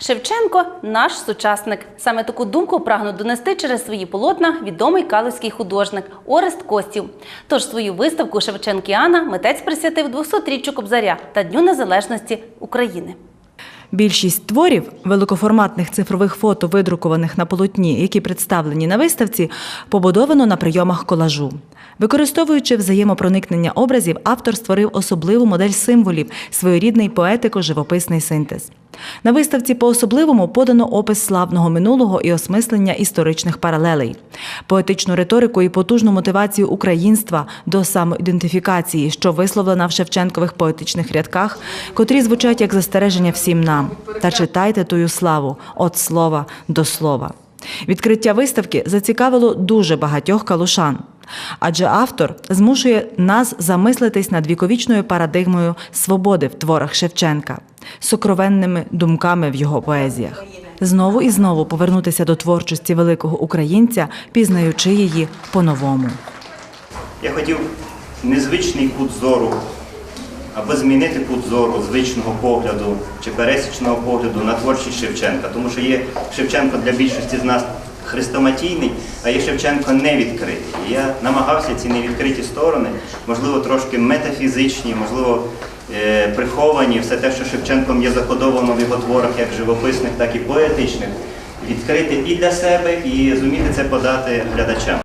Шевченко наш сучасник. Саме таку думку прагнув донести через свої полотна відомий калузький художник Орест Костів. Тож свою виставку Шевченкіана митець присвятив 200-річчю Кобзаря та Дню Незалежності України. Більшість творів великоформатних цифрових фото, видрукованих на полотні, які представлені на виставці, побудовано на прийомах колажу. Використовуючи взаємопроникнення образів, автор створив особливу модель символів, своєрідний поетико-живописний синтез. На виставці по-особливому подано опис славного минулого і осмислення історичних паралелей, поетичну риторику і потужну мотивацію українства до самоідентифікації, що висловлена в Шевченкових поетичних рядках, котрі звучать як застереження всім нам. Та читайте тую славу від слова до слова. Відкриття виставки зацікавило дуже багатьох калушан. Адже автор змушує нас замислитись над віковічною парадигмою свободи в творах Шевченка, сокровенними думками в його поезіях. Знову і знову повернутися до творчості великого українця, пізнаючи її по-новому. Я хотів незвичний кут зору, аби змінити кут зору звичного погляду чи пересічного погляду на творчість Шевченка. Тому що є Шевченко для більшості з нас хрестоматійний, а є Шевченко невідкритий. І я намагався ці невідкриті сторони, можливо, трошки метафізичні, можливо, е, приховані, все те, що Шевченком є закодовано в його творах, як живописних, так і поетичних, відкрити і для себе, і зуміти це подати глядачам.